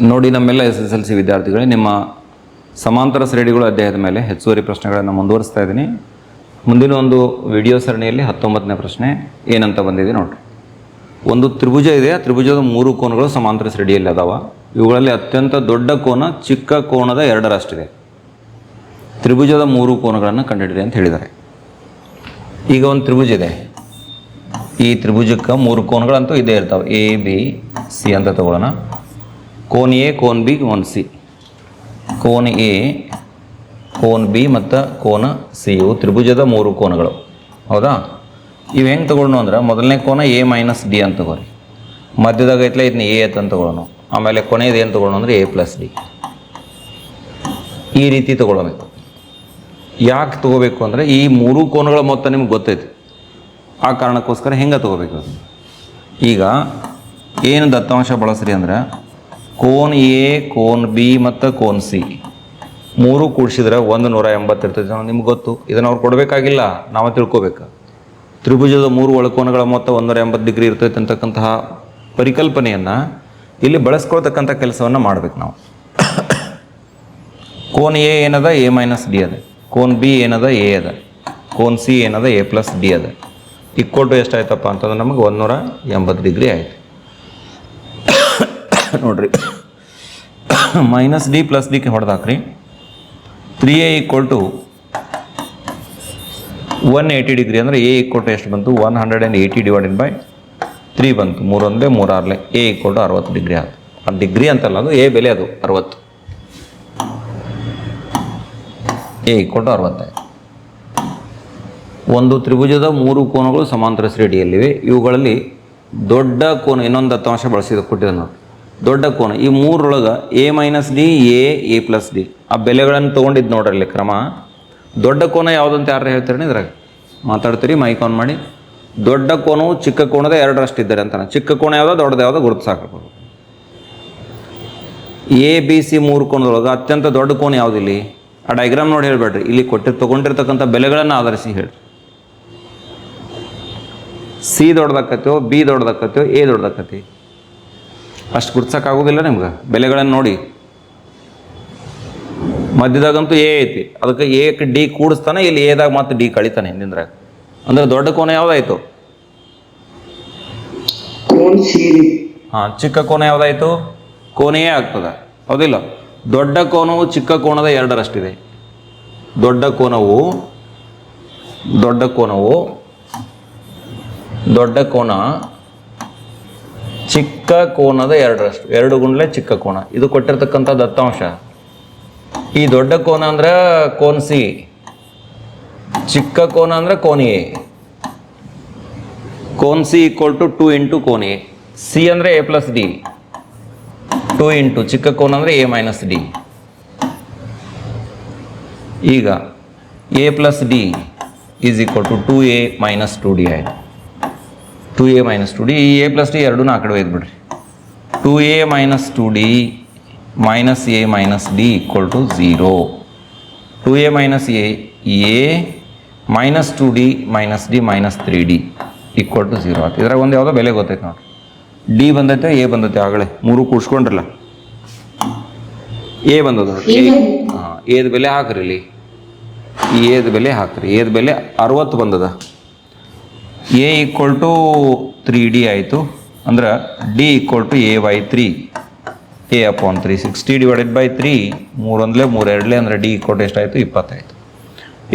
ನೋಡಿ ನಮ್ಮೆಲ್ಲ S S L C ವಿದ್ಯಾರ್ಥಿಗಳೇ, ನಿಮ್ಮ ಸಮಾಂತರ ಶ್ರೇಣಿಗಳು ಅಧ್ಯಾಯದ ಮೇಲೆ ಹೆಚ್ಚುವರಿ ಪ್ರಶ್ನೆಗಳನ್ನು ಮುಂದುವರಿಸ್ತಾ ಇದ್ದೀನಿ. ಮುಂದಿನ ಒಂದು ವಿಡಿಯೋ ಸರಣಿಯಲ್ಲಿ ಹತ್ತೊಂಬತ್ತನೇ ಪ್ರಶ್ನೆ ಏನಂತ ಬಂದಿದೆ ನೋಡ್ರಿ. ಒಂದು ತ್ರಿಭುಜ ಇದೆ, ಆ ತ್ರಿಭುಜದ ಮೂರು ಕೋನಗಳು ಸಮಾಂತರ ಶ್ರೇಣಿಯಲ್ಲಿ ಅದಾವ. ಇವುಗಳಲ್ಲಿ ಅತ್ಯಂತ ದೊಡ್ಡ ಕೋನ, ಚಿಕ್ಕ ಕೋನದ ಎರಡರಷ್ಟಿದೆ. ತ್ರಿಭುಜದ ಮೂರು ಕೋನಗಳನ್ನು ಕಂಡುಹಿಡಿದೆ ಅಂತ ಹೇಳಿದ್ದಾರೆ. ಈಗ ಒಂದು ತ್ರಿಭುಜ ಇದೆ. ಈ ತ್ರಿಭುಜಕ್ಕೆ ಮೂರು ಕೋನಗಳಂತೂ ಇದೇ ಇರ್ತಾವೆ. ಎ ಬಿ ಸಿ ಅಂತ ತಗೊಳ್ಳೋಣ. ಕೋನ್ ಎ, ಕೋನ್ ಬಿ, ಕೋನ್ ಸಿ. ಕೋನ್ ಎ, ಕೋನ್ ಬಿ ಮತ್ತು ಕೋನ ಸಿ. ಇವು ತ್ರಿಭುಜದ ಮೂರು ಕೋನಗಳು. ಹೌದಾ? ಇವು ಹೆಂಗೆ ತಗೊಳ್ಳೋಣ ಅಂದ್ರೆ ಮೊದಲನೇ ಕೋನ ಎ ಮೈನಸ್ ಡಿ ಅಂತ ತಗೋರಿ. ಮಧ್ಯದಾಗ ಐತ್ಲೆ ಇದನ್ನ ಎ ಅಂತ ತಗೊಳ್ಳೋಣ ಆಮೇಲೆ ಕೊನೆಯದು ಏನು ತಗೊಳ್ಳೋಣ ಅಂದರೆ ಎ ಪ್ಲಸ್ ಡಿ. ಈ ರೀತಿ ತಗೊಳ್ಳಬೇಕು ಯಾಕೆ ತಗೋಬೇಕು ಅಂದರೆ ಈ ಮೂರು ಕೋನಗಳ ಮೊತ್ತ ನಿಮ್ಗೆ ಗೊತ್ತೈತಿ. ಆ ಕಾರಣಕ್ಕೋಸ್ಕರ ಹೆಂಗೆ ತಗೋಬೇಕು? ಈಗ ಏನು ದತ್ತಾಂಶ ಬಳಸ್ರಿ ಅಂದ್ರೆ ಕೋನ್ ಎ, ಕೋನ್ ಬಿ ಮತ್ತು ಕೋನ್ ಸಿ. ಮೂರು ಕೂಡಿಸಿದ್ರೆ ಒಂದು ನೂರ ಎಂಬತ್ತು ಇರ್ತೈತೆ ನಿಮ್ಗೆ ಗೊತ್ತು. ಇದನ್ನು ಅವ್ರು ಕೊಡಬೇಕಾಗಿಲ್ಲ, ನಾವು ತಿಳ್ಕೊಬೇಕು. ತ್ರಿಭುಜದ ಮೂರು ಒಳಕೋನಗಳ ಮೊತ್ತ ಒಂದೂರ ಎಂಬತ್ತು ಡಿಗ್ರಿ ಇರ್ತೈತೆ ಅಂತಕ್ಕಂತಹ ಪರಿಕಲ್ಪನೆಯನ್ನು ಇಲ್ಲಿ ಬಳಸ್ಕೊಳ್ತಕ್ಕಂಥ ಕೆಲಸವನ್ನು ಮಾಡ್ಬೇಕು ನಾವು. ಕೋನ್ ಎ ಏನದ, ಎ ಮೈನಸ್ ಡಿ ಅದ. ಕೋನ್ ಬಿ ಏನದ, ಎ ಅದ. ಕೋನ್ ಸಿ ಏನದ, ಎ ಪ್ಲಸ್ ಡಿ ಅದ. ಇಕ್ವಲ್ ಟು ಎಷ್ಟಾಯ್ತಪ್ಪ ಅಂತಂದ್ರೆ ನಮಗೆ ಒಂದೂರ ಎಂಬತ್ತು ಡಿಗ್ರಿ ಆಯ್ತು. ನೋಡ್ರಿ. Minus D plus D ಹೊಡೆದಾಕ್ರಿ three A equal to one eighty degree ಅಂದರೆ ಎ ಈಕ್ವಲ್ ಟು ಎಷ್ಟು ಬಂತು? One hundred and eighty divided by three ಬಂತು ಮೂರೊಂದೇ ಮೂರಾರ್ಲೆ. ಎ ಈಕ್ವಲ್ ಟು ಅರವತ್ತು ಡಿಗ್ರಿ ಆಯ್ತು ಆ ಡಿಗ್ರಿ ಅಂತಲ್ಲ ಅದು ಎ ಬೆಲೆ ಅದು, ಅರವತ್ತು. ಎ ಈಕ್ವಲ್ ಟು ಅರವತ್ತೈದು ಒಂದು ತ್ರಿಭುಜದ ಮೂರು ಕೋನಗಳು ಸಮಾಂತರ ಶ್ರೇಣಿಯಲ್ಲಿವೆ. ಇವುಗಳಲ್ಲಿ ದೊಡ್ಡ ಕೋನ ಇನ್ನೊಂದು ದತ್ತಾಂಶ ಬಳಸಿದ ಕೊಟ್ಟಿದೆ ನೋಡಿ ದೊಡ್ಡ ಕೋನ. ಈ ಮೂರೊಳಗೆ A minus D A A plus D ಆ ಬೆಲೆಗಳನ್ನು ತೊಗೊಂಡಿದ್ದು ನೋಡ್ರಲ್ಲಿ ಕ್ರಮ. ದೊಡ್ಡ ಕೋನ ಯಾವುದಂತ ಯಾರು ಹೇಳ್ತಾರೆ ಇದ್ರಾಗ? ಮಾತಾಡ್ತೀರಿ ಮೈಕ್ ಆನ್ ಮಾಡಿ. ದೊಡ್ಡ ಕೋನವು ಚಿಕ್ಕ ಕೋಣದ ಎರಡರಷ್ಟು ಇದ್ದಾರೆ ಅಂತಾನೆ. ಚಿಕ್ಕ ಕೋಣ ಯಾವುದೋ, ದೊಡ್ಡದು ಯಾವುದೋ ಗುರುತು ಸಾಕಬೇಕು ಎ ಬಿ ಸಿ ಮೂರು ಕೋನದೊಳಗೆ ಅತ್ಯಂತ ದೊಡ್ಡ ಕೋನ ಯಾವುದಿಲ್ಲಿ? ಆ ಡೈಗ್ರಾಮ್ ನೋಡಿ ಹೇಳ್ಬೇಡ್ರಿ. ಇಲ್ಲಿ ಕೊಟ್ಟು, ತೊಗೊಂಡಿರ್ತಕ್ಕಂಥ ಬೆಲೆಗಳನ್ನು ಆಧರಿಸಿ ಹೇಳಿ ಸಿ ದೊಡ್ಡದಕ್ಕತ್ತೋ ಬಿ ದೊಡ್ಡದಕ್ಕತ್ತೋ ಎ ದೊಡ್ಡದಾಕತಿ ಅಷ್ಟು ಗುರ್ಸೋಕ್ಕಾಗೋದಿಲ್ಲ ನಿಮ್ಗೆ? ಬೆಲೆಗಳನ್ನು ನೋಡಿ. ಮಧ್ಯದಾಗಂತೂ ಎ ಐತಿ. ಅದಕ್ಕೆ ಏಕೆ ಡಿ ಕೂಡಿಸ್ತಾನೆ ಇಲ್ಲಿ ಎದಾಗ ಮತ್ತೆ ಡಿ ಕಳಿತಾನೆ ಹಿಂದಿಂದ್ರಾಗ. ಅಂದ್ರೆ ದೊಡ್ಡ ಕೋನ ಯಾವುದಾಯ್ತು? ಹಾಂ ಚಿಕ್ಕ ಕೋನ ಯಾವುದಾಯ್ತು? ಕೋನೆಯೇ ಆಗ್ತದೆ. ಹೌದಿಲ್ಲ? ದೊಡ್ಡ ಕೋನವು ಚಿಕ್ಕ ಕೋನದ ಎರಡರಷ್ಟಿದೆ. ದೊಡ್ಡ ಕೋನವು ದೊಡ್ಡ ಕೋನವು ದೊಡ್ಡ ಕೋನ ಚಿಕ್ಕ ಕೋನದ ಎರಡರಷ್ಟು, ಎರಡು ಗುಂಡ್ಲೆ ಚಿಕ್ಕ ಕೋನ. ಇದು ಕೊಟ್ಟಿರ್ತಕ್ಕಂಥ ದತ್ತಾಂಶ. ಈ ದೊಡ್ಡ ಕೋನ ಅಂದ್ರೆ ಕೋನ್ ಸಿ. ಚಿಕ್ಕ ಕೋನ ಅಂದ್ರೆ ಕೋನ್ A. Cone C equal to two into cone A. C ಅಂದರೆ A plus D. Two into, ಚಿಕ್ಕ ಕೋನ ಅಂದರೆ ಎ ಮೈನಸ್ ಡಿ. ಈಗ A plus D is equal to two A minus two D ಆಯಿತು. Two A minus two D ಈ A plus D ಎರಡೂ ಆ ಕಡೆ ಒಯ್ದುಬಿಡ್ರಿ two A minus two D minus A minus D equal to zero two A minus A A minus two D minus D minus three D equal to zero ಆಯ್ತು ಇದ್ರಾಗ ಒಂದು ಯಾವುದೋ ಬೆಲೆ ಗೊತ್ತೈತೆ ನೋಡಿ D ಬಂದೈತೆ ಎ ಬಂದೈತೆ ಆಗಲೇ. ಮೂರು ಕೂಡ್ಸ್ಕೊಂಡ್ರಲ್ಲ. ಎ ಬಂದದ ಹಾಂ ಏದ ಬೆಲೆ ಹಾಕ್ರಿ ಇಲ್ಲಿ. ಎದ ಬೆಲೆ ಹಾಕ್ರಿ. ಎದ ಬೆಲೆ ಅರವತ್ತು ಬಂದದ. A equal to three D ಆಯಿತು. ಅಂದ್ರೆ D equal to A by three A upon three sixty divided by three ಮೂರೊಂದಲೇ ಮೂರು ಎರಡಲೇ ಅಂದರೆ ಡಿ ಈಕ್ವಲ್ ಟು ಎಷ್ಟಾಯಿತು ಇಪ್ಪತ್ತಾಯಿತು.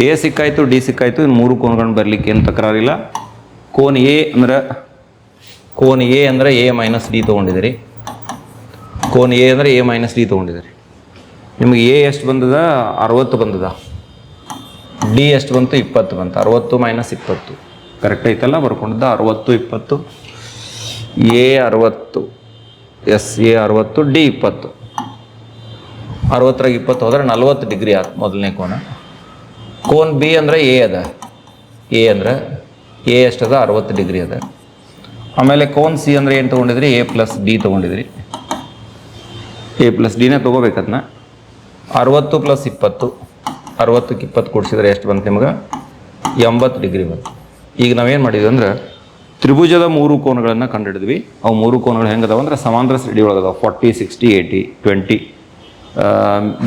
ಎ ಸಿಕ್ಕಾಯಿತು ಡಿ ಸಿಕ್ಕಾಯಿತು ಇನ್ನು ಮೂರು ಕೋನ್ಗಳನ್ನು ಬರಲಿಕ್ಕೆ ಏನು ತಕರಾರಿಲ್ಲ. ಕೋನ್ ಎ ಅಂದ್ರೆ, ಕೋನ್ ಎ ಅಂದರೆ ಎ ಮೈನಸ್ ಡಿ ತೊಗೊಂಡಿದ್ದೀರಿ. ಕೋನ್ ಎ ಅಂದರೆ ಎ ಮೈನಸ್ ಡಿ ತೊಗೊಂಡಿದ್ದೀರಿ. ನಿಮಗೆ ಎ ಎಷ್ಟು ಬಂದದ? ಅರವತ್ತು ಬಂದದ. ಡಿ ಎಷ್ಟು ಬಂತು? ಇಪ್ಪತ್ತು ಬಂತು. ಅರವತ್ತು ಮೈನಸ್ ಇಪ್ಪತ್ತು. ಕರೆಕ್ಟ್ ಐತಲ್ಲ? ಬರ್ಕೊಂಡಿದ್ದ ಅರವತ್ತು, ಇಪ್ಪತ್ತು. ಎ ಅರವತ್ತು, ಎಸ್, ಎ ಅರವತ್ತು, ಡಿ ಇಪ್ಪತ್ತು. ಅರವತ್ತರಾಗ ಇಪ್ಪತ್ತು ಹೋದ್ರೆ ನಲ್ವತ್ತು ಡಿಗ್ರಿ ಆಯ್ತು ಮೊದಲನೇ ಕೋನ. ಕೋನ್ ಬಿ ಅಂದರೆ ಎ ಅದ. ಎ ಅಂದರೆ ಎ ಎಷ್ಟದ? ಅರವತ್ತು ಡಿಗ್ರಿ ಅದ. ಆಮೇಲೆ ಕೋನ್ ಸಿ ಅಂದರೆ ಏನು ತೊಗೊಂಡಿದ್ರಿ? ಎ ಪ್ಲಸ್ ಡಿ ತೊಗೊಂಡಿದ್ರಿ. ಎ ಪ್ಲಸ್ ಡಿನೇ ತೊಗೋಬೇಕದನ್ನ ಅರವತ್ತು ಪ್ಲಸ್ ಇಪ್ಪತ್ತು. ಅರವತ್ತಕ್ಕೆ ಇಪ್ಪತ್ತು ಕೊಡಿಸಿದ್ರೆ ಎಷ್ಟು ಬಂತು ನಿಮ್ಗೆ? ಎಂಬತ್ತು ಡಿಗ್ರಿ ಬಂತು. ಈಗ ನಾವೇನು ಮಾಡಿದ್ವಿ ಅಂದ್ರೆ ತ್ರಿಭುಜದ ಮೂರು ಕೋನಗಳನ್ನು ಕಂಡುಹಿಡಿದ್ವಿ ಅವು ಮೂರು ಕೋನಗಳು ಹೆಂಗದಾವ ಅಂದ್ರೆ ಸಮಾಂತರ ಶ್ರೇಣಿ ಒಳಗದಾವ forty, sixty, eighty, twenty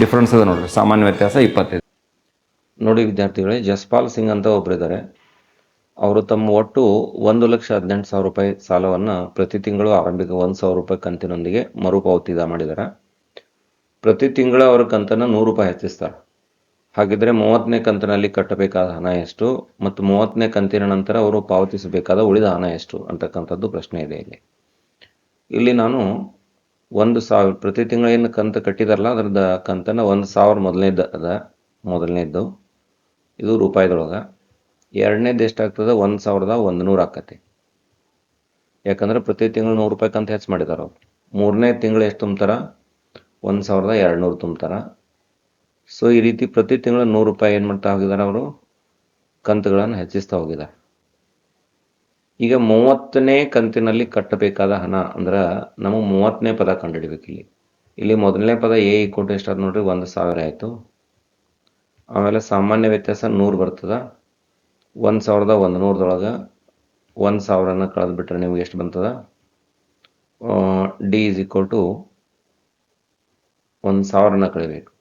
difference ಅದ ನೋಡ್ರಿ. ಸಾಮಾನ್ಯ ವ್ಯತ್ಯಾಸ ಇಪ್ಪತ್ತೈದು. ನೋಡಿ ವಿದ್ಯಾರ್ಥಿಗಳೇ, ಜಸ್ಪಾಲ್ ಸಿಂಗ್ ಅಂತ ಒಬ್ಬರಿದ್ದಾರೆ ಅವರು ತಮ್ಮ ಒಟ್ಟು ಒಂದು ಲಕ್ಷ ಹದಿನೆಂಟು ಸಾವಿರ ರೂಪಾಯಿ ಸಾಲವನ್ನು ಪ್ರತಿ ತಿಂಗಳು ಆರಂಭಿಕ ಒಂದು ಸಾವಿರ ರೂಪಾಯಿ ಕಂತಿನೊಂದಿಗೆ ಮರುಪಾವತಿ ಮಾಡಿದ್ದಾರೆ ಪ್ರತಿ ತಿಂಗಳು ಅವರ ಕಂತನ್ನು ನೂರು ರೂಪಾಯಿ ಹೆಚ್ಚಿಸ್ತಾರೆ. ಹಾಗಿದ್ರೆ ಮೂವತ್ತನೇ ಕಂತಿನಲ್ಲಿ ಕಟ್ಟಬೇಕಾದ ಹಣ ಎಷ್ಟು ಮತ್ತು ಮೂವತ್ತನೇ ಕಂತಿನ ನಂತರ ಅವರು ಪಾವತಿಸಬೇಕಾದ ಉಳಿದ ಹಣ ಎಷ್ಟು ಅಂತಕ್ಕಂಥದ್ದು ಪ್ರಶ್ನೆ ಇದೆ ಇಲ್ಲಿ. ಇಲ್ಲಿ ನಾನು ಒಂದು ಸಾವಿರ, ಪ್ರತಿ ತಿಂಗಳೇನು ಕಂತು ಕಟ್ಟಿದಾರಲ್ಲ ಅದರದ ಕಂತನ್ನು ಒಂದು ಸಾವಿರ ಮೊದಲನೇದ, ಅದ ಮೊದಲನೇದ್ದು, ಇದು ರೂಪಾಯಿದೊಳಗೆ. ಎರಡನೇದು ಎಷ್ಟಾಗ್ತದೆ? ಒಂದು ಸಾವಿರದ ಒಂದು ನೂರು ಆಕತಿ. ಯಾಕಂದ್ರೆ ಪ್ರತಿ ತಿಂಗಳು ನೂರು ರೂಪಾಯಿ ಕಂತ ಹೆಚ್ಚು ಮಾಡಿದಾರೆ ಅವ್ರು. ಮೂರನೇ ತಿಂಗಳು ಎಷ್ಟು ತುಂಬ್ತಾರ? ಒಂದು ಸಾವಿರದ ಎರಡು ನೂರು ತುಂಬ್ತಾರ. ಸೊ ಈ ರೀತಿ ಪ್ರತಿ ತಿಂಗಳು ನೂರು ರೂಪಾಯಿ ಏನು ಮಾಡ್ತಾ ಹೋಗಿದ್ದಾರೆ ಅವರು? ಕಂತುಗಳನ್ನು ಹೆಚ್ಚಿಸ್ತಾ ಹೋಗಿದ್ದಾರೆ. ಈಗ ಮೂವತ್ತನೇ ಕಂತಿನಲ್ಲಿ ಕಟ್ಟಬೇಕಾದ ಹಣ ಅಂದ್ರೆ ನಮಗೆ ಮೂವತ್ತನೇ ಪದ ಕಂಡುಹಿಡಬೇಕು ಇಲ್ಲಿ. ಇಲ್ಲಿ ಮೊದಲನೇ ಪದ ಎ ಕೋಟಿ ಎಷ್ಟಾದ ನೋಡ್ರಿ? ಒಂದು ಸಾವಿರ ಆಯಿತು. ಆಮೇಲೆ ಸಾಮಾನ್ಯ ವ್ಯತ್ಯಾಸ ನೂರು ಬರ್ತದ. ಒಂದು ಸಾವಿರದ ಒಂದು ನೂರದೊಳಗೆ ಒಂದು ಸಾವಿರನ ಕಳೆದ್ಬಿಟ್ರೆ ನಿಮ್ಗೆ ಎಷ್ಟು ಬಂತದ? ಡಿ ಇಸ್ ಈಕ್ವಲ್ ಟು ಒಂದು ಸಾವಿರನ ಕಳಿಬೇಕು.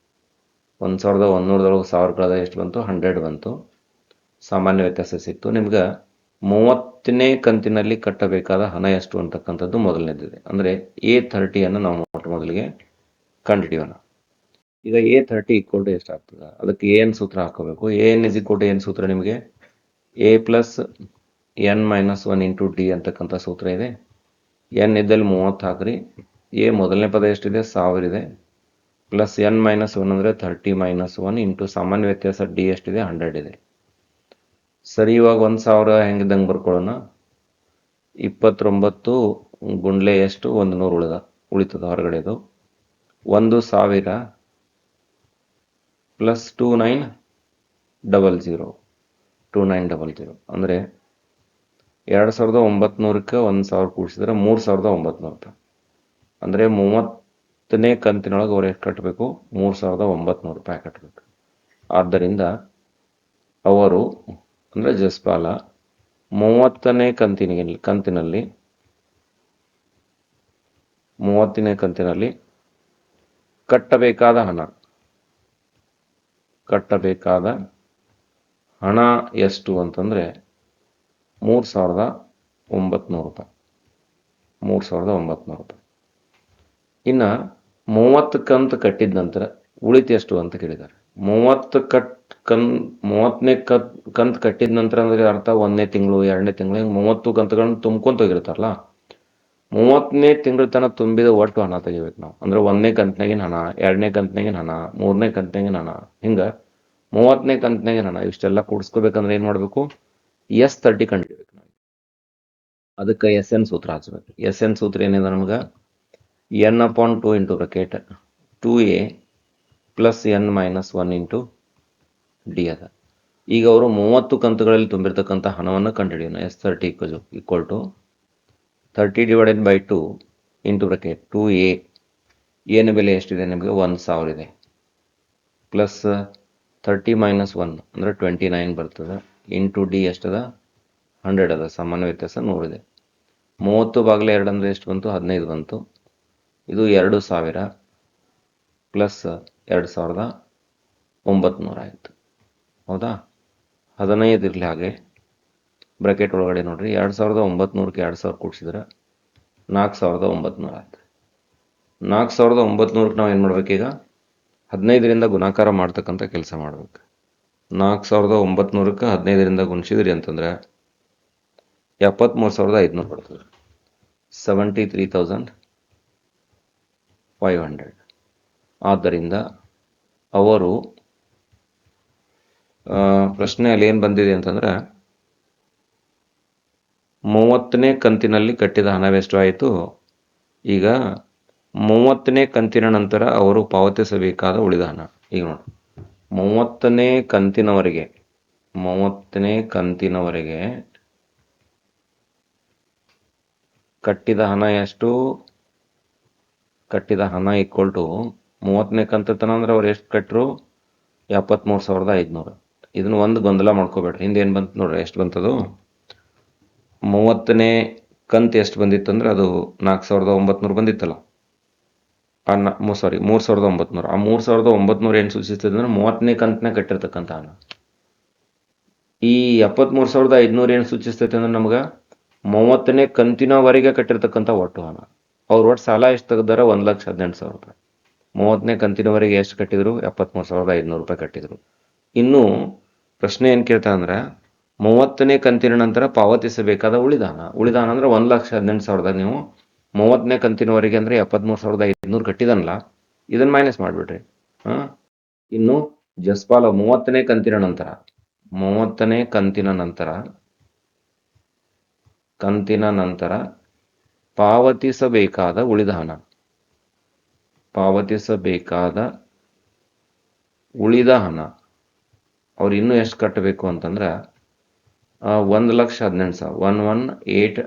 ಒಂದು ಸಾವಿರದ ಒಂದೂರದೊಳಗೆ ಸಾವಿರ ಕಳೆದ ಎಷ್ಟು ಬಂತು? ಹಂಡ್ರೆಡ್ ಬಂತು. ಸಾಮಾನ್ಯ ವ್ಯತ್ಯಾಸ ಸಿಕ್ತು. ನಿಮ್ಗೆ ಮೂವತ್ತನೇ ಕಂತಿನಲ್ಲಿ ಕಟ್ಟಬೇಕಾದ ಹಣ ಎಷ್ಟು ಅಂತಕ್ಕಂಥದ್ದು ಮೊದಲನೇದಿದೆ. ಅಂದರೆ ಎ ಥರ್ಟಿಯನ್ನು ನಾವು ಮೊಟ್ಟ ಮೊದಲಿಗೆ ಕಂಡುಹಿಡಿಯೋಣ ಈಗ ಎ ಥರ್ಟಿ ಈಕ್ವಲ್ ಟು ಎಷ್ಟಾಗ್ತದೆ ಅದಕ್ಕೆ ಏನ್ ಸೂತ್ರ ಹಾಕೋಬೇಕು. A N is equal to ಏನು ಸೂತ್ರ ನಿಮಗೆ? A plus N minus one into D ಅಂತಕ್ಕಂಥ ಸೂತ್ರ ಇದೆ. ಎನ್ ಇದ್ದಲ್ಲಿ ಮೂವತ್ತು ಹಾಕ್ರಿ. ಎ ಮೊದಲನೇ ಪದ ಎಷ್ಟಿದೆ? ಸಾವಿರ ಇದೆ. ಪ್ಲಸ್ ಎನ್ ಮೈನಸ್ ಒನ್ ಅಂದರೆ ಥರ್ಟಿ ಮೈನಸ್ ಒನ್ ಇಂಟು ಸಾಮಾನ್ಯ ವ್ಯತ್ಯಾಸ ಡಿ ಎಷ್ಟಿದೆ ಹಂಡ್ರೆಡ್ ಇದೆ. ಸರಿ, ಇವಾಗ ಒಂದು ಸಾವಿರ ಹೆಂಗಿದ್ದಂಗೆ ಬರ್ಕೊಳ್ಳೋಣ? ಇಪ್ಪತ್ತೊಂಬತ್ತು ಗುಂಡ್ಲೆ ಎಷ್ಟು? ಒಂದು ನೂರು ಉಳಿದ, ಉಳಿತದ ಹೊರಗಡೆದು ಒಂದು ಸಾವಿರ plus two nine double zero two nine double zero ಅಂದರೆ ಎರಡು ಸಾವಿರದ ಒಂಬತ್ನೂರಕ್ಕೆ ಒಂದು ಸಾವಿರ ಕೂಡಿಸಿದ್ರೆ ಮೂರು ಸಾವಿರದ ಒಂಬತ್ನೂರು ರೂಪಾಯಿ ಅಂದರೆ ಮೂವತ್ತನೇ ಕಂತಿನೊಳಗೆ ಅವ್ರು ಎಷ್ಟು ಕಟ್ಟಬೇಕು ಮೂರು ಸಾವಿರದ ಒಂಬತ್ನೂರು ರೂಪಾಯಿ ಕಟ್ಟಬೇಕು ಆದ್ದರಿಂದ ಅವರು, ಅಂದರೆ ಜಸ್ಪಾಲ, ಮೂವತ್ತನೇ ಕಂತಿನ ಕಂತಿನಲ್ಲಿ, ಮೂವತ್ತನೇ ಕಂತಿನಲ್ಲಿ ಕಟ್ಟಬೇಕಾದ ಹಣ. ಕಟ್ಟಬೇಕಾದ ಹಣ ಎಷ್ಟು ಅಂತಂದರೆ ಮೂರು ಸಾವಿರದ ಒಂಬತ್ನೂರು ರೂಪಾಯಿ. ಮೂರು ಸಾವಿರದ ಒಂಬತ್ನೂರು ರೂಪಾಯಿ. ಇನ್ನು ಮೂವತ್ತು ಕಂತು ಕಟ್ಟಿದ ನಂತರ ಉಳಿತ ಎಷ್ಟು ಅಂತ ಕೇಳಿದ್ದಾರೆ. ಮೂವತ್ತು ಕಟ್ ಕನ್ ಮೂವತ್ತನೇ ಕತ್, ಕಂತು ಕಟ್ಟಿದ ನಂತರ ಅಂದ್ರೆ ಅರ್ಥ ಒಂದನೇ ತಿಂಗಳು, ಎರಡನೇ ತಿಂಗಳು, ಹಿಂಗೆ ಮೂವತ್ತು ಕಂತುಗಳನ್ನ ತುಂಬ್ಕೊಂತ ಹೋಗಿರ್ತಾರಲ್ಲ? ಮೂವತ್ತನೇ ತಿಂಗಳ ತನಕ ತುಂಬಿದ ಒಟ್ಟು ಹಣ ತೆಗಿಬೇಕು ನಾವು. ಅಂದ್ರೆ ಒಂದನೇ ಕಂತಿನಾಗಿನ ಹಣ, ಎರಡನೇ ಕಂತಿನಾಗಿನ ಹಣ, ಮೂರನೇ ಕಂತಿನಾಗಿನ ಹಣ, ಹಿಂಗ ಮೂವತ್ತನೇ ಕಂತಿನಾಗಿನ ಹಣ ಇಷ್ಟೆಲ್ಲ ಕೂಡಿಸ್ಕೋಬೇಕಂದ್ರೆ ಏನು ಮಾಡಬೇಕು? ಎಸ್ ತರ್ಟಿ ಕಂಡಿಡ್ಬೇಕು ನಾವು. ಅದಕ್ಕೆ ಎಸ್ ಎನ್ ಸೂತ್ರ ಹಚ್ಬೇಕು ಎಸ್ ಎನ್ ಸೂತ್ರ ಏನಿದೆ ನಮ್ಗೆ? N upon two into bracket two A plus N minus one into D ಅದ ಈಗ ಅವರು ಮೂವತ್ತು ಕಂತುಗಳಲ್ಲಿ ತುಂಬಿರ್ತಕ್ಕಂಥ ಹಣವನ್ನು ಕಂಡುಹಿಡಿಯೋಣ. S thirty equal to thirty divided by two into bracket two A ಏನು ಬೆಲೆ ಎಷ್ಟಿದೆ? ನಿಮಗೆ ಒಂದು ಸಾವಿರ ಇದೆ. ಪ್ಲಸ್ ತರ್ಟಿ ಮೈನಸ್ ಒನ್ ಅಂದರೆ ಟ್ವೆಂಟಿ ನೈನ್ ಬರ್ತದೆ. ಇಂಟು ಡಿ ಎಷ್ಟದ? ಹಂಡ್ರೆಡ್ ಅದ. ಸಾಮಾನ್ಯ ವ್ಯತ್ಯಾಸ ನೂರಿದೆ ಮೂವತ್ತು ಬಾಗಿಲು ಎರಡು ಅಂದರೆ ಎಷ್ಟು ಬಂತು? ಹದಿನೈದು ಬಂತು. ಇದು ಎರಡು ಸಾವಿರ ಪ್ಲಸ್ ಎರಡು ಸಾವಿರದ ಒಂಬತ್ನೂರ ಆಯಿತು. ಹೌದಾ? ಹದಿನೈದು ಇರಲಿ ಹಾಗೆ. ಬ್ರಾಕೆಟ್ ಒಳಗಡೆ ನೋಡಿರಿ, ಎರಡು ಸಾವಿರದ ಒಂಬತ್ನೂರಕ್ಕೆ ಎರಡು ಸಾವಿರ ಕೂಡಿಸಿದ್ರೆ ನಾಲ್ಕು ಸಾವಿರದ ಒಂಬತ್ನೂರ ಆಯ್ತು. ನಾಲ್ಕು ಸಾವಿರದ ಒಂಬತ್ನೂರಕ್ಕೆ ನಾವು ಏನು ಮಾಡ್ಬೇಕೀಗ ಹದಿನೈದರಿಂದ ಗುಣಾಕಾರ ಮಾಡ್ತಕ್ಕಂಥ ಕೆಲಸ ಮಾಡ್ಬೇಕು. ನಾಲ್ಕು ಸಾವಿರದ ಒಂಬತ್ನೂರಕ್ಕೆ ಹದಿನೈದರಿಂದ ಗುಣಿಸಿದ್ರಿ ಅಂತಂದ್ರೆ ಎಪ್ಪತ್ತ್ಮೂರು ಸಾವಿರದ ಐದುನೂರು ಬರ್ತದೆ seventy three thousand five hundred. ಆದ್ದರಿಂದ ಅವರು ಪ್ರಶ್ನೆಯಲ್ಲಿ ಏನು ಬಂದಿದೆ ಅಂತಂದರೆ, ಮೂವತ್ತನೇ ಕಂತಿನಲ್ಲಿ ಕಟ್ಟಿದ ಹಣವೆಷ್ಟು ಆಯಿತು? ಈಗ ಮೂವತ್ತನೇ ಕಂತಿನ ನಂತರ ಅವರು ಪಾವತಿಸಬೇಕಾದ ಉಳಿದ ಹಣ. ಈಗ ನೋಡಿ. ಮೂವತ್ತನೇ ಕಂತಿನವರೆಗೆ ಮೂವತ್ತನೇ ಕಂತಿನವರೆಗೆ ಕಟ್ಟಿದ ಹಣ ಎಷ್ಟು? ಕಟ್ಟಿದ ಹಣ ಈಕ್ವಲ್ ಟು ಮೂವತ್ತನೇ ಕಂತು ಅಂದ್ರೆ ಅವ್ರು ಎಷ್ಟು ಕಟ್ಟರು ಎಪ್ಪತ್ತ್ಮೂರು ಸಾವಿರದ ಐದುನೂರು. ಇದನ್ನ ಒಂದು ಗೊಂದಲ ಮಾಡ್ಕೋಬೇಡ್ರಿ. ಹಿಂದೆ ಏನು ಬಂತು ನೋಡ್ರಿ, ಎಷ್ಟು ಬಂತದು? ಮೂವತ್ತನೇ ಕಂತು ಎಷ್ಟು ಬಂದಿತ್ತು ಅಂದ್ರೆ ಅದು ನಾಲ್ಕು ಸಾವಿರದ ಒಂಬತ್ನೂರು ಬಂದಿತ್ತಲ್ಲ. ಆ ನಾ ಸಾರಿ ಮೂರು ಸಾವಿರದ ಒಂಬತ್ನೂರು. ಆ ಮೂರು ಸಾವಿರದ ಒಂಬತ್ನೂರು ಏನು ಸೂಚಿಸ್ತದೆ ಅಂದ್ರೆ ಮೂವತ್ತನೇ ಕಂತನ್ನ ಕಟ್ಟಿರ್ತಕ್ಕಂಥ ಹಣ. ಈ ಎಪ್ಪತ್ತ್ಮೂರು ಸಾವಿರದ ಐದುನೂರು ಏನು ಸೂಚಿಸ್ತೈತೆ ಅಂದ್ರೆ ನಮ್ಗೆ ಮೂವತ್ತನೇ ಕಂತಿನವರೆಗೆ ಕಟ್ಟಿರ್ತಕ್ಕಂಥ ಒಟ್ಟು ಹಣ. ಅವ್ರು ಒಟ್ಟು ಸಾಲ ಎಷ್ಟು ತೆಗೆದಾರ ಒಂದ್ ಲಕ್ಷ ಹದಿನೆಂಟು ಸಾವಿರ ರೂಪಾಯಿ. ಮೂವತ್ತನೇ ಕಂತಿನವರೆಗೆ ಎಷ್ಟು ಕಟ್ಟಿದ್ರು? ಎಪ್ಪತ್ತ್ಮೂರು ಸಾವಿರದ ಐದುನೂರು ರೂಪಾಯಿ ಕಟ್ಟಿದ್ರು. ಇನ್ನು ಪ್ರಶ್ನೆ ಏನು ಕೇಳ್ತಾ ಅಂದ್ರೆ, ಮೂವತ್ತನೇ ಕಂತಿನ ನಂತರ ಪಾವತಿಸಬೇಕಾದ ಉಳಿದಾನ? ಉಳಿದಾನ ಅಂದ್ರೆ ಒಂದ್ ಲಕ್ಷ ಹದಿನೆಂಟು ಸಾವಿರದ ನೀವು ಮೂವತ್ತನೇ ಕಂತಿನವರೆಗೆ ಅಂದ್ರೆ ಎಪ್ಪತ್ತ್ಮೂರು ಸಾವಿರದ ಐದುನೂರು ಕಟ್ಟಿದನಲ್ಲ ಇದನ್ನ ಮೈನಸ್ ಮಾಡ್ಬಿಡ್ರಿ. ಹಾಂ? ಇನ್ನು ಜಸ್ಪಾಲ ಮೂವತ್ತನೇ ಕಂತಿನ ನಂತರ, ಮೂವತ್ತನೇ ಕಂತಿನ ನಂತರ ಕಂತಿನ ನಂತರ ಪಾವತಿಸಬೇಕಾದ ಉಳಿದ ಹಣ. ಪಾವತಿಸಬೇಕಾದ ಉಳಿದ ಹಣ. ಅವ್ರು ಇನ್ನೂ ಎಷ್ಟು ಕಟ್ಟಬೇಕು ಅಂತಂದ್ರೆ ಒಂದು ಲಕ್ಷ ಹದಿನೆಂಟು ಸಾವಿರ, one one eight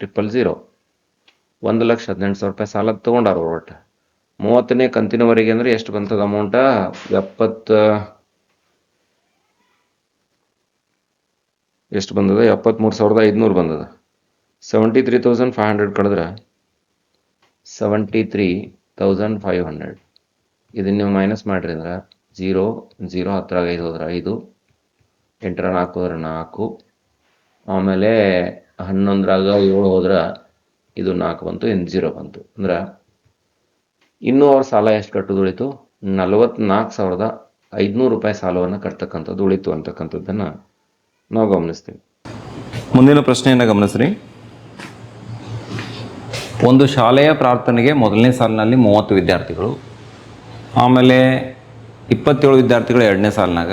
triple zero ಒಂದು ಲಕ್ಷ ಹದಿನೆಂಟು ಸಾವಿರ ರೂಪಾಯಿ ಸಾಲ ತಗೊಂಡಾರ ಒಟ್ಟು. ಮೂವತ್ತನೇ ಕಂತಿನವರೆಗೆ ಅಂದ್ರೆ ಎಷ್ಟು ಬಂತದ ಅಮೌಂಟ ಎಪ್ಪತ್ತ, ಎಷ್ಟು ಬಂದದ? ಎಪ್ಪತ್ತ್ಮೂರು ಸಾವಿರದ ಐದುನೂರು ಬಂದದ. Seventy three thousand five hundred ಕಳೆದ್ರೆ seventy three thousand five hundred ಇದನ್ನ ನೀವು ಮೈನಸ್ ಮಾಡಿರಿ ಅಂದ್ರೆ ಜೀರೋ ಜೀರೋ ಹತ್ತಿರಾಗ ಐದು ಹೋದ್ರೆ ಐದು ಎಂಟರ ನಾಲ್ಕು ಹೋದ್ರೆ ನಾಲ್ಕು, ಆಮೇಲೆ ಹನ್ನೊಂದರಾಗ ಏಳು ಹೋದ್ರೆ ಇದು ನಾಲ್ಕು ಬಂತು ಇನ್ನು ಜೀರೋ ಬಂತು. ಅಂದ್ರೆ ಇನ್ನೂ ಅವ್ರ ಸಾಲ ಎಷ್ಟು ಕಟ್ಟೋದು ಉಳಿತು? ನಲವತ್ನಾಲ್ಕು ಸಾವಿರದ ಐದುನೂರು ರೂಪಾಯಿ ಸಾಲವನ್ನು ಕಟ್ತಕ್ಕಂಥದ್ದು ಉಳಿತು ಅಂತಕ್ಕಂಥದ್ದನ್ನು ನಾವು ಗಮನಿಸ್ತೀವಿ. ಮುಂದಿನ ಪ್ರಶ್ನೆಯನ್ನು ಗಮನಿಸ್ರಿ. ಒಂದು ಶಾಲೆಯ ಪ್ರಾರ್ಥನೆಗೆ ಮೊದಲನೇ ಸಾಲಿನಲ್ಲಿ ಮೂವತ್ತು ವಿದ್ಯಾರ್ಥಿಗಳು, ಆಮೇಲೆ ಇಪ್ಪತ್ತೇಳು ವಿದ್ಯಾರ್ಥಿಗಳು ಎರಡನೇ ಸಾಲಿನಾಗ,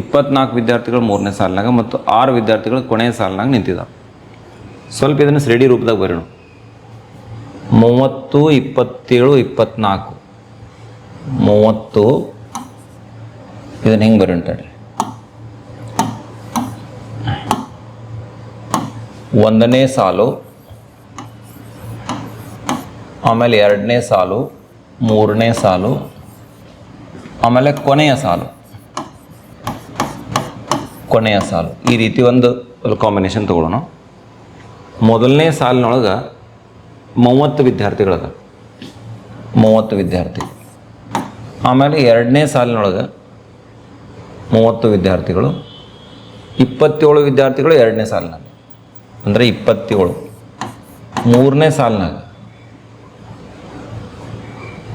ಇಪ್ಪತ್ನಾಲ್ಕು ವಿದ್ಯಾರ್ಥಿಗಳು ಮೂರನೇ ಸಾಲಿನಾಗ ಮತ್ತು ಆರು ವಿದ್ಯಾರ್ಥಿಗಳು ಕೊನೆಯ ಸಾಲಿನಾಗ ನಿಂತಿದ್ದಾವೆ ಸ್ವಲ್ಪ ಇದನ್ನು ಶ್ರೇಡಿ ರೂಪದಾಗ ಬರೋಣ ಮೂವತ್ತು, ಇಪ್ಪತ್ತೇಳು, ಇಪ್ಪತ್ನಾಲ್ಕು. ಮೂವತ್ತು, ಇದನ್ನು ಹೆಂಗೆ ಬರೋಣ ತಡ್ರಿ ಒಂದನೇ ಸಾಲು ಆಮೇಲೆ ಎರಡನೇ ಸಾಲು, ಮೂರನೇ ಸಾಲು, ಆಮೇಲೆ ಕೊನೆಯ ಸಾಲು. ಕೊನೆಯ ಸಾಲು. ಈ ರೀತಿ ಒಂದು ಕಾಂಬಿನೇಷನ್ ತೊಗೊಳೋಣ ಮೊದಲನೇ ಸಾಲಿನೊಳಗೆ ಮೂವತ್ತು ವಿದ್ಯಾರ್ಥಿಗಳದ. ಮೂವತ್ತು ವಿದ್ಯಾರ್ಥಿ. ಆಮೇಲೆ ಎರಡನೇ ಸಾಲಿನೊಳಗೆ ಮೂವತ್ತು ವಿದ್ಯಾರ್ಥಿಗಳು, ಇಪ್ಪತ್ತೇಳು ವಿದ್ಯಾರ್ಥಿಗಳು ಎರಡನೇ ಸಾಲಿನಲ್ಲಿ. ಅಂದರೆ ಇಪ್ಪತ್ತೇಳು. ಮೂರನೇ ಸಾಲಿನಾಗ.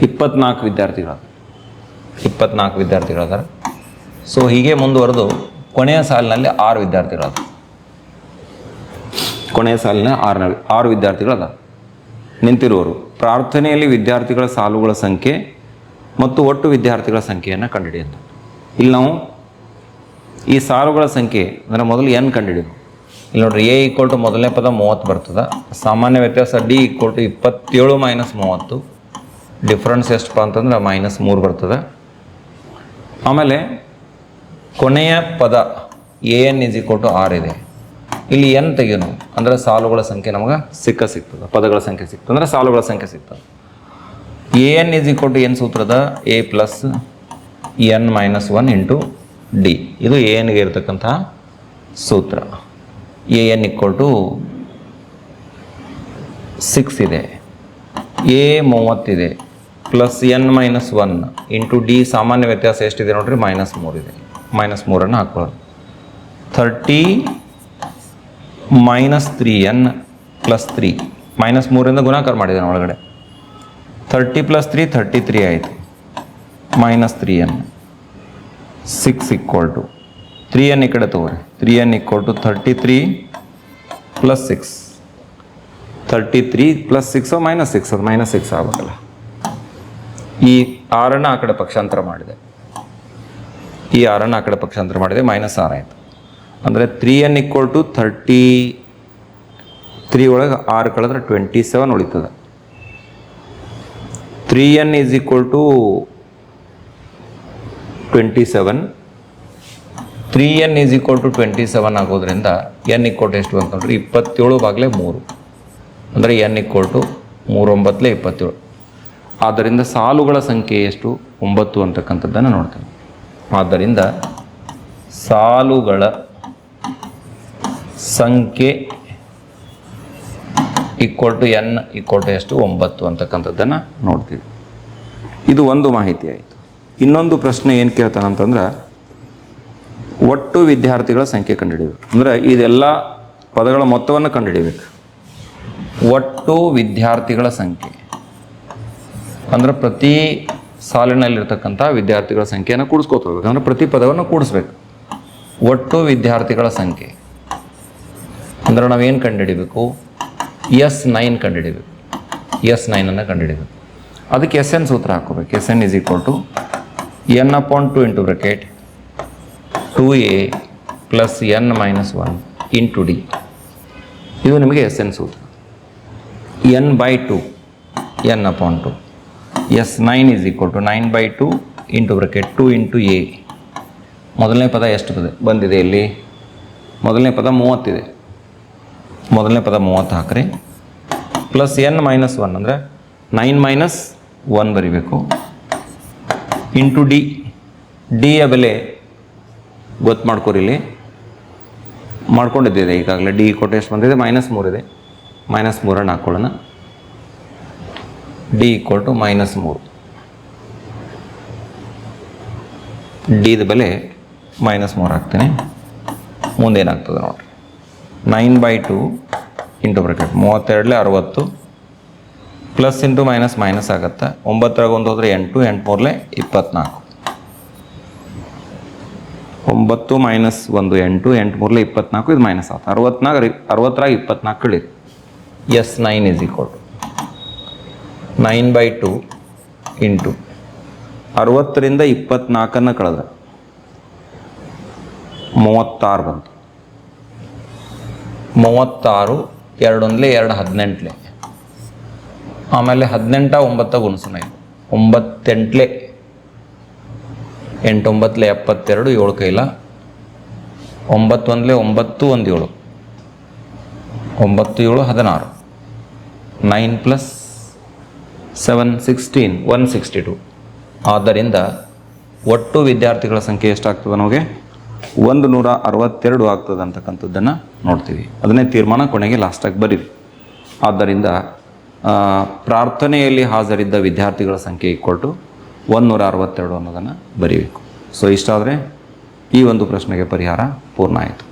ಇಪ್ಪತ್ನಾಲ್ಕು ವಿದ್ಯಾರ್ಥಿಗಳು ಇಪ್ಪತ್ನಾಲ್ಕು ವಿದ್ಯಾರ್ಥಿಗಳು ಅದಾರೆ ಸೊ ಹೀಗೆ ಮುಂದುವರೆದು ಕೊನೆಯ ಸಾಲಿನಲ್ಲಿ ಆರು ವಿದ್ಯಾರ್ಥಿಗಳು ಅದು ಕೊನೆಯ ಸಾಲಿನ ಆರನ ಆರು ವಿದ್ಯಾರ್ಥಿಗಳದ ನಿಂತಿರುವರು ಪ್ರಾರ್ಥನೆಯಲ್ಲಿ ವಿದ್ಯಾರ್ಥಿಗಳ ಸಾಲುಗಳ ಸಂಖ್ಯೆ ಮತ್ತು ಒಟ್ಟು ವಿದ್ಯಾರ್ಥಿಗಳ ಸಂಖ್ಯೆಯನ್ನು ಕಂಡುಹಿಡಿಯುತ್ತೆ ಇಲ್ಲಿ ನಾವು ಈ ಸಾಲುಗಳ ಸಂಖ್ಯೆ ಅಂದರೆ ಮೊದಲು ಎನ್ ಕಂಡುಹಿಡಿದು ಇಲ್ಲಿ ನೋಡ್ರಿ ಎ ಈಕ್ವಲ್ ಟು ಮೊದಲನೇ ಪದ ಮೂವತ್ತು ಬರ್ತದೆ. ಸಾಮಾನ್ಯ ವ್ಯತ್ಯಾಸ ಡಿ ಈಕ್ವಲ್ ಟು ಇಪ್ಪತ್ತೇಳು ಮೈನಸ್ ಮೂವತ್ತು. ಡಿಫ್ರೆನ್ಸ್ ಎಷ್ಟಪ್ಪ ಅಂತಂದ್ರೆ ಮೈನಸ್ ಮೂರು ಬರ್ತದೆ. ಆಮೇಲೆ ಕೊನೆಯ ಪದ A N is equal to R ಇದೆ. ಇಲ್ಲಿ ಎನ್ ತೆಗೆಯೋನು ಅಂದರೆ ಸಾಲುಗಳ ಸಂಖ್ಯೆ ನಮಗೆ ಸಿಕ್ಕ ಸಿಗ್ತದೆ. ಪದಗಳ ಸಂಖ್ಯೆ ಸಿಗ್ತದೆ. ಅಂದರೆ ಸಾಲುಗಳ ಸಂಖ್ಯೆ ಸಿಗ್ತದೆ. A N is equal to ಏನು ಸೂತ್ರದ A plus N minus one into D ಇದು ಎ ಎನ್ಗೆ ಇರತಕ್ಕಂಥ ಸೂತ್ರ. A N equal to six ಇದೆ A ಮೂವತ್ತಿದೆ plus N minus one into D ಸಾಮಾನ್ಯ ವ್ಯತ್ಯಾಸ ಎಷ್ಟಿದೆ ನೋಡ್ರಿ? ಮೈನಸ್ ಮೂರಿದೆ ಮೈನಸ್ ಮೂರನ್ನು ಹಾಕ್ಕೊಳ್ಳೋದು thirty minus three N plus three minus ಮೂರಿಂದ ಗುಣಾಕಾರ ಮಾಡಿದ್ದೇನೆ ಒಳಗಡೆ. Thirty plus three thirty three ಆಯಿತು. Minus three N six equal to three N ಈ ಕಡೆ ತಗೋರಿ. Three N equal to thirty three plus six thirty three plus six minus six ಅದು minus six ಆಗಬೇಕಲ್ಲ. ಈ ಆರನ್ನು ಆ ಕಡೆ ಪಕ್ಷಾಂತರ ಮಾಡಿದೆ. ಈ ಆರನ್ನು ಆ ಕಡೆ ಪಕ್ಷಾಂತರ ಮಾಡಿದೆ ಮೈನಸ್ ಆರ್ ಆಯಿತು. ಅಂದರೆ three N equal to thirty three ಒಳಗೆ ಆರು ಕಳೆದ್ರೆ ಟ್ವೆಂಟಿ ಸೆವೆನ್ ಉಳಿತದೆ. Three N is equal to twenty seven three N is equal to twenty seven ಆಗೋದ್ರಿಂದ ಎನ್ ಈಕ್ವಲ್ ಟು ಎಷ್ಟು ಅಂತಂದ್ರೆ ಇಪ್ಪತ್ತೇಳು ಬಾಗಲೇ ಮೂರು. ಅಂದರೆ ಎನ್ ಈಕ್ವಲ್ ಟು ಮೂರೊಂಬತ್ತಲೇ ಇಪ್ಪತ್ತೇಳು. ಆದ್ದರಿಂದ ಸಾಲುಗಳ ಸಂಖ್ಯೆ ಎಷ್ಟು? ಒಂಬತ್ತು ಅಂತಕ್ಕಂಥದ್ದನ್ನು ನೋಡ್ತೇವೆ. ಆದ್ದರಿಂದ ಸಾಲುಗಳ ಸಂಖ್ಯೆ equal to N equal to ಎಷ್ಟು? ಒಂಬತ್ತು ಅಂತಕ್ಕಂಥದ್ದನ್ನು ನೋಡ್ತೀವಿ. ಇದು ಒಂದು ಮಾಹಿತಿ ಆಯಿತು. ಇನ್ನೊಂದು ಪ್ರಶ್ನೆ ಏನು ಕೇಳ್ತಾನಂತಂದ್ರೆ, ಒಟ್ಟು ವಿದ್ಯಾರ್ಥಿಗಳ ಸಂಖ್ಯೆ ಕಂಡುಹಿಡಿಬೇಕು. ಅಂದರೆ ಇದೆಲ್ಲ ಪದಗಳ ಮೊತ್ತವನ್ನು ಕಂಡುಹಿಡಿಬೇಕು. ಒಟ್ಟು ವಿದ್ಯಾರ್ಥಿಗಳ ಸಂಖ್ಯೆ. ಅಂದ್ರೆ ಪ್ರತಿ ಸಾಲಿನಲ್ಲಿರ್ತಕ್ಕಂಥ ವಿದ್ಯಾರ್ಥಿಗಳ ಸಂಖ್ಯೆಯನ್ನು ಕೂಡಿಸ್ಕೋತ ಹೋಗ್ಬೇಕು ಅಂದ್ರೆ ಪ್ರತಿ ಪದವನ್ನು ಕೂಡಿಸ್ಬೇಕು. ಒಟ್ಟು ವಿದ್ಯಾರ್ಥಿಗಳ ಸಂಖ್ಯೆ. ಅಂದ್ರೆ ನಾವೇನು ಕಂಡುಹಿಡಿಬೇಕು? ಎಸ್ ನೈನ್ ಕಂಡುಹಿಡಿಬೇಕು. ಎಸ್ ನೈನನ್ನು ಕಂಡುಹಿಡಿಬೇಕು. ಅದಕ್ಕೆ ಎಸ್ ಎನ್ ಸೂತ್ರ ಹಾಕೋಬೇಕು S N is equal to N upon two into bracket two A plus N minus one into D ಇದು ನಿಮಗೆ ಎಸ್ ಎನ್ ಸೂತ್ರ. N by two N upon two S nine is equal to nine by two into bracket two into A ಮೊದಲನೇ ಪದ ಎಷ್ಟು ಪದ ಬಂದಿದೆ ಇಲ್ಲಿ. ಮೊದಲನೇ ಪದ ಮೂವತ್ತಿದೆ. ಮೊದಲನೇ ಪದ ಮೂವತ್ತು ಹಾಕ್ರಿ. ಪ್ಲಸ್ ಎನ್ ಮೈನಸ್ ಒನ್ ಅಂದರೆ ನೈನ್ ಮೈನಸ್ ಒನ್ ಬರಿಬೇಕು. ಇಂಟು ಡಿ ಡಿಯ ಬೆಲೆ ಗೊತ್ತು ಮಾಡ್ಕೊರಿ ಇಲ್ಲಿ. ಮಾಡ್ಕೊಂಡಿದ್ದಿದೆ ಈಗಾಗಲೇ. ಡಿ ಕೊಟ್ಟು ಎಷ್ಟು ಬಂದಿದೆ ಮೈನಸ್ ಮೂರಿದೆ ಮೈನಸ್ ಮೂರನ್ನು ಹಾಕ್ಕೊಳ್ಳೋಣ ಡಿ ಈಕ್ವಲ್ ಟು ಮೈನಸ್ ಮೂರು. ಡಿದ ಬೆಲೆ ಮೈನಸ್ ಮೂರು ಹಾಕ್ತೀನಿ ಮುಂದೇನಾಗ್ತದೆ ನೋಡಿರಿ. Nine by two into bracket ಮೂವತ್ತೆರಡಲೆ ಅರವತ್ತು ಪ್ಲಸ್ ಇಂಟು ಮೈನಸ್ ಮೈನಸ್ ಆಗುತ್ತೆ. ಒಂಬತ್ತರಾಗ ಒಂದು ಹೋದರೆ ಎಂಟು ಎಂಟು ಮೂರಲೆ ಇಪ್ಪತ್ನಾಲ್ಕು. ಒಂಬತ್ತು ಮೈನಸ್ ಒಂದು ಎಂಟು ಎಂಟು ಮೂರಲೆ ಇಪ್ಪತ್ನಾಲ್ಕು, ಇದು ಮೈನಸ್ ಆಗುತ್ತೆ. ಅರವತ್ನಾಲ್ಕು ಅರವತ್ತರಾಗ ಇಪ್ಪತ್ನಾಲ್ಕು ಇಳಿ S nine is equal to nine by two into ಅರವತ್ತರಿಂದ ಇಪ್ಪತ್ನಾಲ್ಕನ್ನು ಕಳೆದ. ಮೂವತ್ತಾರು ಬಂತು. ಮೂವತ್ತಾರು, ಎರಡೊಂದಲೇ ಎರಡು, ಹದಿನೆಂಟ್ಲೆ. ಆಮೇಲೆ ಹದಿನೆಂಟ, ಒಂಬತ್ತ ಗುಣಸೋಣ ಇದು ಒಂಬತ್ತೆಂಟ್ಲೆ. ಎಂಟೊಂಬತ್ತಲೆ ಎಪ್ಪತ್ತೆರಡು, ಏಳು ಕೈಲ. ಒಂಬತ್ತೊಂದಲೆ ಒಂಬತ್ತು ಒಂದು ಏಳು ಒಂಬತ್ತು, ಏಳು, ಹದಿನಾರು. Nine plus seven sixteen one sixty two ಆದ್ದರಿಂದ ಒಟ್ಟು ವಿದ್ಯಾರ್ಥಿಗಳ ಸಂಖ್ಯೆ ಎಷ್ಟಾಗ್ತದೆ ನಮಗೆ? ಒಂದು ನೂರ ಅರವತ್ತೆರಡು ಆಗ್ತದೆ ಅಂತಕ್ಕಂಥದ್ದನ್ನು ನೋಡ್ತೀವಿ. ಅದನ್ನೇ ತೀರ್ಮಾನ ಕೊನೆಗೆ ಲಾಸ್ಟಾಗಿ ಬರೀವಿ ಆದ್ದರಿಂದ ಪ್ರಾರ್ಥನೆಯಲ್ಲಿ ಹಾಜರಿದ್ದ ವಿದ್ಯಾರ್ಥಿಗಳ ಸಂಖ್ಯೆ ಕೊಟ್ಟು ಒಂದು ನೂರ ಅರವತ್ತೆರಡು ಅನ್ನೋದನ್ನು ಬರೀಬೇಕು. ಸೊ ಇಷ್ಟಾದರೆ ಈ ಒಂದು ಪ್ರಶ್ನೆಗೆ ಪರಿಹಾರ ಪೂರ್ಣ ಆಯಿತು.